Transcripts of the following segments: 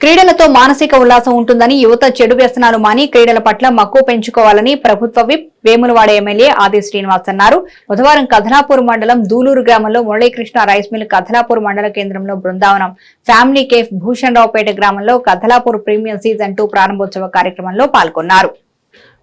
క్రీడలతో మానసిక ఉల్లాసం ఉంటుందని యువత చెడు వ్యసనాలు మాని క్రీడల పట్ల మక్కువ పెంచుకోవాలని ప్రభుత్వ విప్ వేములవాడ ఎమ్మెల్యే ఆది శ్రీనివాస్ అన్నారు. బుధవారం కథలాపూర్ మండలం దూలూరు గ్రామంలో మురళీకృష్ణ రైస్ మిల్ కథలాపూర్ మండల కేంద్రంలో బృందావనం ఫ్యామిలీ కేఫ్ భూషణరావుపేట గ్రామంలో కథలాపూర్ ప్రీమియం సీజన్ టూ ప్రారంభోత్సవ కార్యక్రమంలో పాల్గొన్నారు.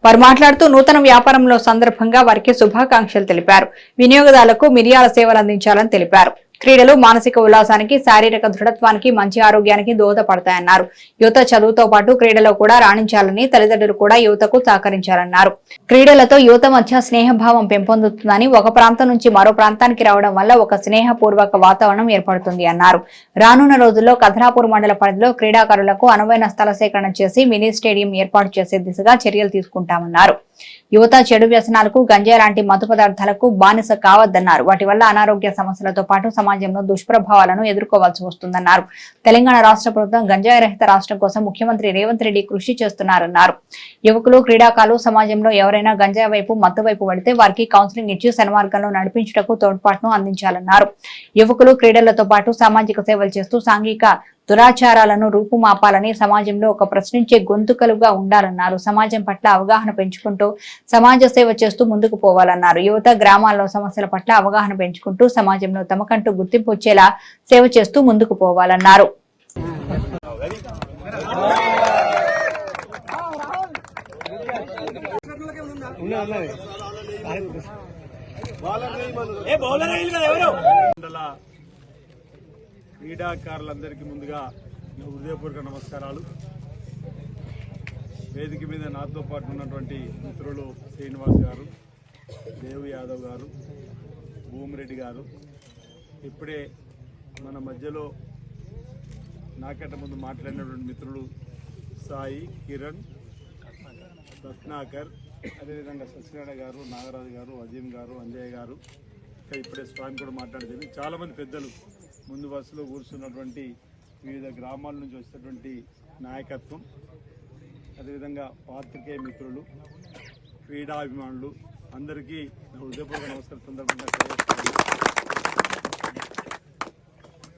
వారు మాట్లాడుతూ నూతన వ్యాపారంలో సందర్భంగా వారికి శుభాకాంక్షలు తెలిపారు. వినియోగదారులకు మిరియాల సేవలు అందించాలని తెలిపారు. క్రీడలు మానసిక ఉల్లాసానికి శారీరక దృఢత్వానికి మంచి ఆరోగ్యానికి దోహదపడతాయన్నారు. యువత చదువుతో పాటు క్రీడలో కూడా రాణించాలని తల్లిదండ్రులు కూడా యువతకు సహకరించాలన్నారు క్రీడలతో యువత మధ్య స్నేహభావం పెంపొందుతుందని ఒక ప్రాంతం నుంచి మరో ప్రాంతానికి రావడం వల్ల ఒక స్నేహపూర్వక వాతావరణం ఏర్పడుతుంది అన్నారు. రానున్న రోజుల్లో కథరాపూర్ మండల పరిధిలో క్రీడాకారులకు అనువైన స్థల సేకరణ చేసి మినీ స్టేడియం ఏర్పాటు చేసే దిశగా చర్యలు తీసుకుంటామన్నారు. యువత చెడు వ్యసనాలకు గంజాయి లాంటి మత్తు పదార్థాలకు బానిస కావద్దన్నారు. వాటి వల్ల అనారోగ్య సమస్యలతో పాటు సమాజంలో దుష్ప్రభావాలను ఎదుర్కోవాల్సి వస్తుందన్నారు. తెలంగాణ రాష్ట్ర ప్రభుత్వం గంజాయి రహిత రాష్ట్రం కోసం ముఖ్యమంత్రి రేవంత్ రెడ్డి కృషి చేస్తున్నారన్నారు. యువకులు క్రీడాకారులు సమాజంలో ఎవరైనా గంజాయి వైపు మత్తు వైపు పడితే వారికి కౌన్సిలింగ్ ఇచ్చి సన్మార్గంలో నడిపించుటకు తోడ్పాటును అందించాలన్నారు. యువకులు క్రీడలతో పాటు సామాజిక సేవలు చేస్తూ సాంఘిక దురాచారాలను రూపుమాపాలని సమాజంలో ఒక ప్రశ్నించే గొంతుకలుగా ఉండాలన్నారు. సమాజం పట్ల అవగాహన పెంచుకుంటూ సమాజ సేవ చేస్తూ ముందుకు పోవాలన్నారు. యువత గ్రామాల్లో సమస్యల పట్ల అవగాహన పెంచుకుంటూ సమాజంలో తమకంటూ గుర్తింపు వచ్చేలా సేవ చేస్తూ ముందుకు పోవాలన్నారు. మండల క్రీడాకారులందరికీ ముందుగా నా హృదయపూర్వక నమస్కారాలు. వేదిక మీద నాతో పాటు ఉన్నటువంటి మిత్రులు శ్రీనివాస్ గారు దేవు యాదవ్ గారు భూమిరెడ్డి గారు. ఇప్పుడే మన మధ్యలో నాకంట ముందు మాట్లాడినటువంటి మిత్రులు సాయి కిరణ్ రత్నాకర్ అదేవిధంగా సత్యనారాయణ గారు నాగరాజు గారు అజీం గారు అంజయ్ గారు. ఇంకా ఇప్పుడే స్వామి కూడా మాట్లాడేది. చాలామంది పెద్దలు ముందు వరుసలో కూర్చున్నటువంటి వివిధ గ్రామాల నుంచి వచ్చినటువంటి నాయకత్వం అదేవిధంగా పాత్రికేయ మిత్రులు క్రీడాభిమానులు అందరికీ నా హృదయపూర్వక నమస్కారం సందర్భంగా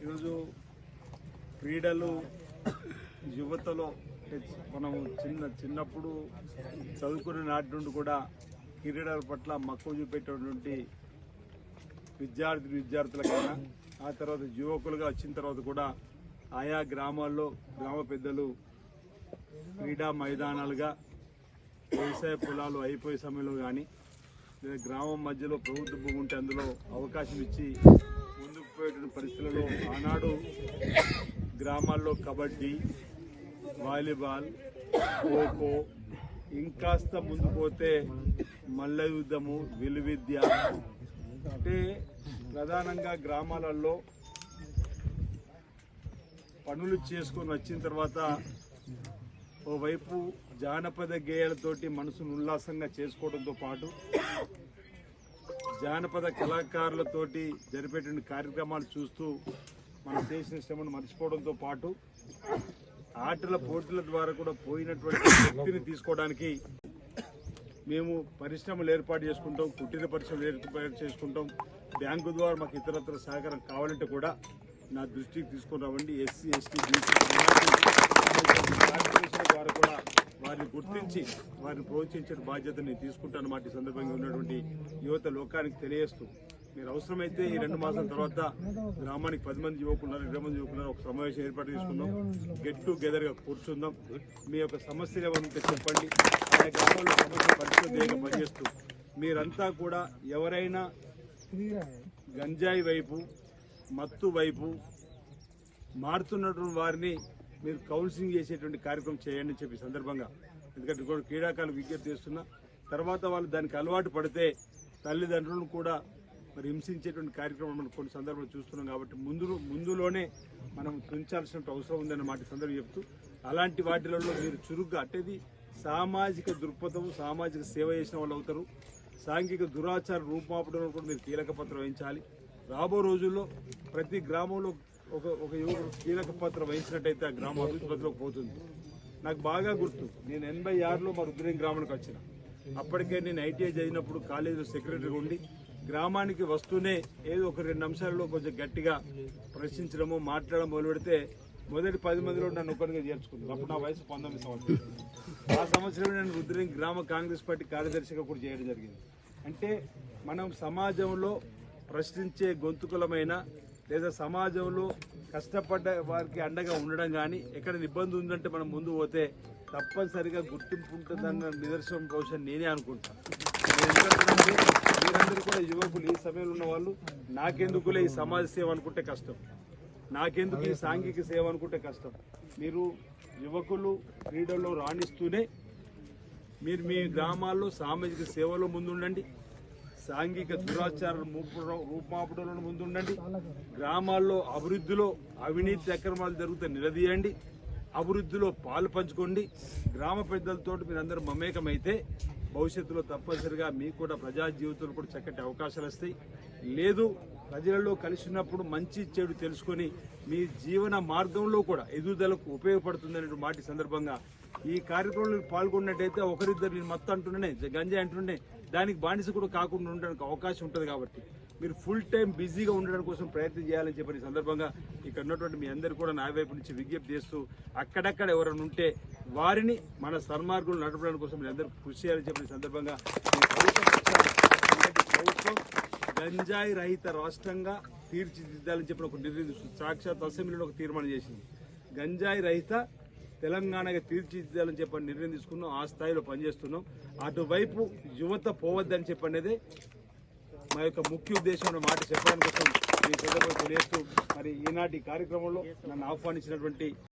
ఈరోజు క్రీడలు యువతలో మనం చిన్న చిన్నప్పుడు చదువుకునే నాటి నుండి కూడా క్రీడల పట్ల మక్కువ చూపేటటువంటి విద్యార్థి విద్యార్థులకైనా ఆ తర్వాత యువకులుగా వచ్చిన తర్వాత కూడా ఆయా గ్రామాల్లో గ్రామ పెద్దలు క్రీడా మైదానాలుగా వ్యవసాయ పొలాలు అయిపోయే సమయంలో కానీ లేదా గ్రామం మధ్యలో ప్రభుత్వ భూమి ఉంటే అందులో అవకాశం ఇచ్చి ముందుకు పోయేటువంటి పరిస్థితులలో ఆనాడు గ్రామాల్లో కబడ్డీ వాలీబాల్ ఖోఖో ఇంకాస్త ముందు పోతే మల్ల యుద్ధము విలువిద్య అంటే ప్రధానంగా గ్రామాలలో పనులు చేసుకొని వచ్చిన తర్వాత ఓవైపు జానపద గేయాలతోటి మనసును ఉల్లాసంగా చేసుకోవడంతో పాటు జానపద కళాకారులతోటి జరిపేటువంటి కార్యక్రమాలు చూస్తూ మనం చేసిన శ్రమను మర్చిపోవడంతో పాటు ఆటల పోటీల ద్వారా కూడా పోయినటువంటి శక్తిని తీసుకోవడానికి మేము పరిశ్రమలు ఏర్పాటు చేసుకుంటాం కుటీర పరిశ్రమలు ఏర్పాటు చేసుకుంటాం. బ్యాంకు ద్వారా మాకు ఇతరత్ర సహకారం కావాలంటే కూడా నా దృష్టికి తీసుకుని రావండి. ఎస్సీ ఎస్టీ బీసీ ద్వారా కూడా వారిని గుర్తించి వారిని ప్రోత్సహించే బాధ్యత నేను తీసుకుంటాను. మాట సందర్భంగా ఉన్నటువంటి యువత లోకానికి తెలియజేస్తూ మీరు అవసరమైతే ఈ రెండు మాసాల తర్వాత గ్రామానికి పది మంది యువకున్నారు ఇరవై మంది యువకున్నారు ఒక సమావేశం ఏర్పాటు చేసుకుందాం. గెట్ టుగెదర్గా కూర్చుందాం. మీ యొక్క సమస్యలు ఏమంటే చెప్పండి. ఆ గ్రామంలో సమస్య పరిస్థితి పనిచేస్తూ మీరంతా కూడా ఎవరైనా గంజాయి వైపు మత్తు వైపు మారుతున్నటువంటి వారిని మీరు కౌన్సిలింగ్ చేసేటువంటి కార్యక్రమం చేయండి అని చెప్పి సందర్భంగా. ఎందుకంటే కూడా క్రీడాకారులు విజ్ఞప్తి చేస్తున్నా. తర్వాత వాళ్ళు దానికి అలవాటు పడితే తల్లిదండ్రులను కూడా మరి హింసించేటువంటి కార్యక్రమం మనం కొన్ని సందర్భాలు చూస్తున్నాం కాబట్టి ముందు ముందులోనే మనం తుంచాల్సిన అవసరం ఉందన్న మాట సందర్భం చెప్తూ అలాంటి వాటిలలో మీరు చురుగ్గా అట్టేది సామాజిక దృక్పథం సామాజిక సేవ చేసిన వాళ్ళు అవుతారు. సాంఘిక దురాచార రూపుమాపడంలో కూడా మీరు కీలక పత్ర వహించాలి. రాబో రోజుల్లో ప్రతి గ్రామంలో ఒక ఒక యువకుడు కీలక పాత్ర వహించినట్టయితే ఆ గ్రామం అభివృద్ధిలోకి పోతుంది. నాకు బాగా గుర్తు నేను ఎనభై ఆరులో మా రుద్రేం గ్రామానికి వచ్చిన. అప్పటికే నేను ఐటీఐ చదివినప్పుడు కాలేజీలో సెక్రటరీగా ఉండి గ్రామానికి వస్తూనే ఏదో ఒక రెండు అంశాలలో కొంచెం గట్టిగా ప్రశ్నించడము మాట్లాడడం మొదలు పెడితే మొదటి పది మందిలో నన్ను ఒక్కరిగా చేర్చుకుంది అప్పుడు నా వయసు పంతొమ్మిది సంవత్సరాలు. ఆ సంవత్సరం నేను రుద్రని గ్రామ కాంగ్రెస్ పార్టీ కార్యదర్శిగా కూడా చేయడం జరిగింది. అంటే మనం సమాజంలో ప్రశ్నించే గొంతుకులమైన లేదా సమాజంలో కష్టపడ్డ వారికి అండగా ఉండడం కానీ ఎక్కడ ఇబ్బంది ఉందంటే మనం ముందు పోతే తప్పనిసరిగా గుర్తింపు ఉంటుందన్న నిదర్శనం బహుశా నేనే అనుకుంటాను మీరందరూ కూడా యువకులు ఈ సమయంలో ఉన్న వాళ్ళు నాకెందుకులే ఈ సమాజ సేవ అనుకుంటే కష్టం. నాకెందుకు ఈ సాంఘిక సేవ అనుకుంటే కష్టం. మీరు యువకులు క్రీడల్లో రాణిస్తూనే మీరు మీ గ్రామాల్లో సామాజిక సేవలో ముందుండండి. సాంఘిక దురాచార రూపాపడంలో ముందుండండి. గ్రామాల్లో అభివృద్ధిలో అవినీతి అక్రమాలు జరిగితే నిలదీయండి. అభివృద్ధిలో పాలు పంచుకోండి. గ్రామ పెద్దలతో మీరందరూ మమేకమైతే భవిష్యత్తులో తప్పనిసరిగా మీకు కూడా ప్రజా జీవితంలో కూడా చక్కటి అవకాశాలు వస్తాయి. లేదు ప్రజలలో కలిసి ఉన్నప్పుడు మంచి చెడు తెలుసుకొని మీ జీవన మార్గంలో కూడా ఎదుగుదలకు ఉపయోగపడుతుందనే మాటి సందర్భంగా. ఈ కార్యక్రమంలో పాల్గొన్నట్టయితే ఒకరిద్దరు నేను మొత్తం అంటుండే గంజాయి అంటుండే దానికి బానిస కూడా కాకుండా ఉండడానికి అవకాశం ఉంటుంది కాబట్టి మీరు ఫుల్ టైం బిజీగా ఉండడం కోసం ప్రయత్నం చేయాలని చెప్పిన సందర్భంగా ఇక్కడ ఉన్నటువంటి మీ అందరు కూడా నా వైపు నుంచి విజ్ఞప్తి చేస్తూ అక్కడక్కడ ఎవరైనా ఉంటే వారిని మన సన్మార్గులు నడపడానికి కోసం మీరు అందరూ కృషి చేయాలని చెప్పిన సందర్భంగా ప్రభుత్వం గంజాయి రహిత రాష్ట్రంగా తీర్చిదిద్దాలని చెప్పిన ఒక నిర్ణయం సాక్షాత్ అసెంబ్లీలో ఒక తీర్మానం చేసింది. గంజాయి రహిత తెలంగాణగా తీర్చిదిద్దాలని చెప్పని నిర్ణయం తీసుకున్నాం. ఆ స్థాయిలో పనిచేస్తున్నాం. అటువైపు యువత పోవద్దని చెప్పనేదే మా యొక్క ముఖ్య ఉద్దేశం మాట చెప్పడానికి కోసం సందర్భంగా తెలియజేస్తూ మరి ఈనాటి కార్యక్రమంలో నన్ను ఆహ్వానించినటువంటి